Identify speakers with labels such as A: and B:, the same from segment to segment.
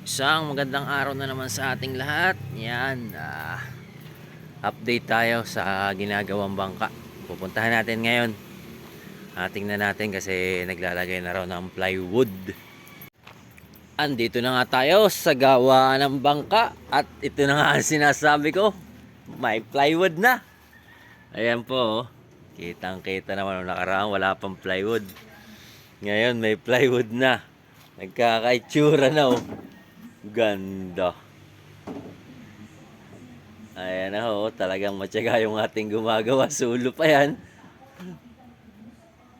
A: Isang magandang araw na naman sa ating lahat. Yan, ah, update tayo sa ginagawang bangka. Pupuntahan natin ngayon. Ah, tingnan natin kasi naglalagay na raw ng plywood. Andito na nga tayo sa gawa ng bangka at ito na nga ang sinasabi ko. May plywood na. Ayan po. oh. Kitang kita naman nung nakaraan wala pang plywood. Ngayon may plywood na. Nagkakaitsura na oh. Ganda. Ayan na ho, talagang matyaga yung ating gumagawa. Sulo pa yan.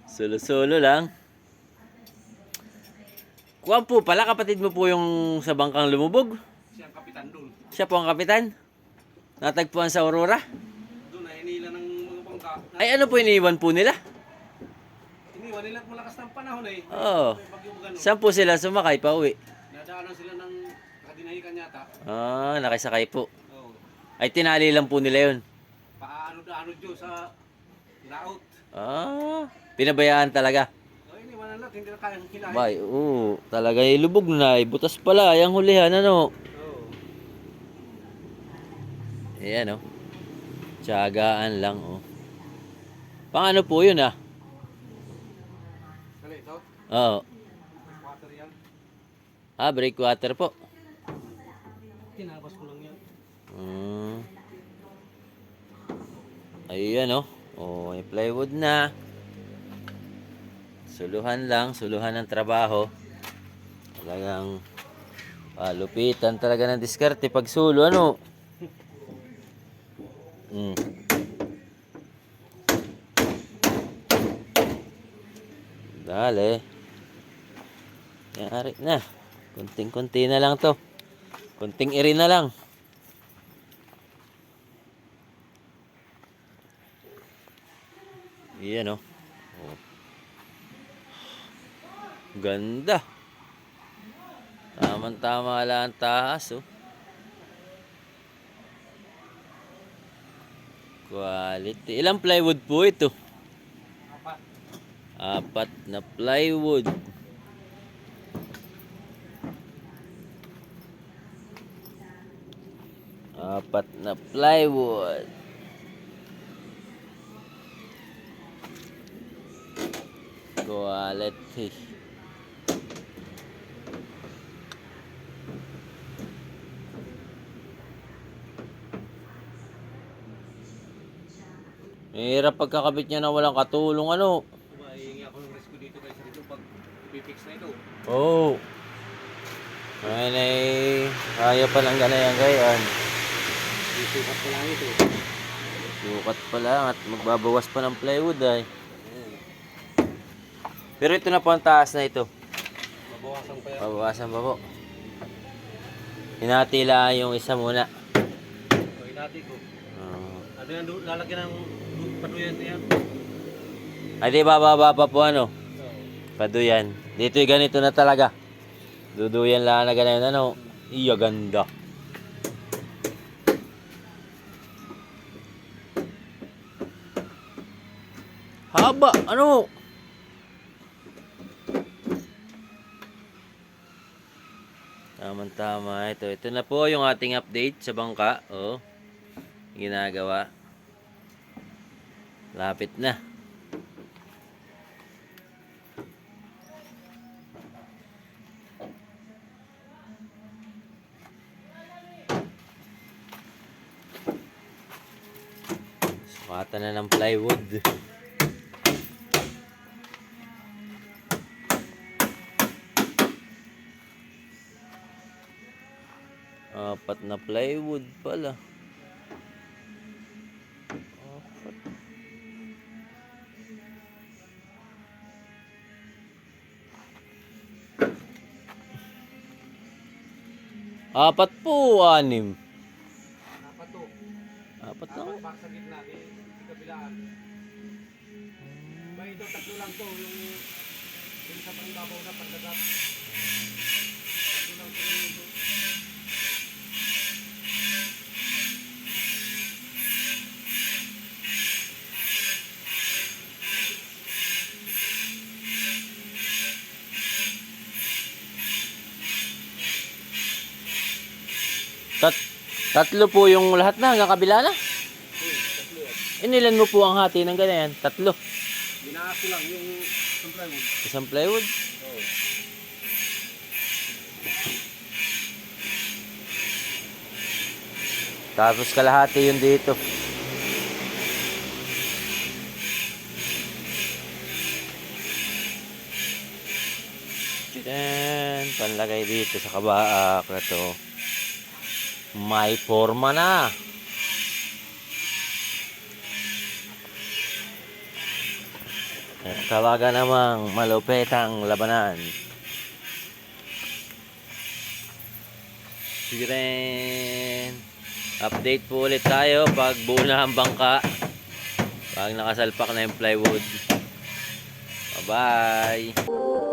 A: Sulo-sulo lang. Kuwan po pala, kapatid mo po yung sa bangkang lumubog.
B: Siya ang kapitan doon.
A: Siya po ang kapitan. Natagpuan sa Aurora.
B: Doon na inila ng mga bangka.
A: Ay ano po iniwan po nila?
B: iniwan nila at malakas ng panahon eh.
A: Oo.
B: Gano'n?
A: Saan po sila sumakay pa uwi?
B: Nadaanan sila ng kadinahikan yata.
A: Ah, nakisakay po.
B: Oo.
A: Ay tinali lang po nila yun.
B: Paano-daano dyo sa laot.
A: Ah, pinabayaan talaga.
B: So iniwanan lang, hindi na kayang hilahin.
A: Bay, oo. Talaga ilubog na. eh. Butas pala. Yung hulihan, ano?
B: Oo.
A: Ayan, oh. Tiyagaan lang, oh. Pang ano po yun, ah?
B: Kali ito,
A: Oo. Ah, breakwater po.
B: Tinabas ko lang yan.
A: Mm. Ayan, oh. Oh, may plywood na. Suluhan lang. Suluhan ng trabaho. Talagang ah, lupitan talaga ng diskarte pag sulo, ano? Mm. Dale. Yari na. Kunting-kunti na lang to. Kunting iri na lang. Iyan oh. oh. Ganda. Tamang-tama lang ang taas oh. Quality. Ilang plywood po ito?
B: Apat.
A: Apat na plywood. Apat na plywood. Quality. Mahirap pagkakabit niya na walang katulong ano.
B: Maihingi ako ng rescue dito guys dito pag ipifix na ito.
A: Oo. Oh. Ngayon ay kaya pa lang ganayan gayan.
B: Isukat ko lang ito.
A: Sukat pa lang at magbabawas pa ng plywood ay. Pero ito na po ang taas na ito.
B: Mabawasan pa yan.
A: Babawasan pa po. Hinati lang yung isa muna.
B: So inati ko.
A: Uh,
B: Ano yan, lalagyan ng du- paduyan yan.
A: ay di bababa pa po ano. Paduyan. Dito yung ganito na talaga. Duduyan lang na ganyan ano. Iya ganda. Haba, ano? Tama-tama ito. Ito na po yung ating update sa bangka. Oh. Ginagawa. Lapit na. Sukatan na ng plywood. Apat na plywood pala. Apat. Apat po, anim.
B: apat to.
A: Apat na.
B: Apat pa sa gitna, di, kabilaan. Ba ito, tatlo lang to. Yung, yung sa pangbabaw na pagdagat. Tatlo lang to.
A: Tat tatlo po yung lahat na, hanggang kabila na. Inilan mo po ang hati ng ganyan? Tatlo.
B: Ko lang yung isang plywood.
A: Isang plywood.
B: Oo.
A: Tapos kalahati yung dito. Then, panlagay dito sa kabaak na to. May forma na. At talaga namang malupetang labanan. Sige rin. Update po ulit tayo pag buo na ang bangka. Pag nakasalpak na yung plywood. Bye-bye.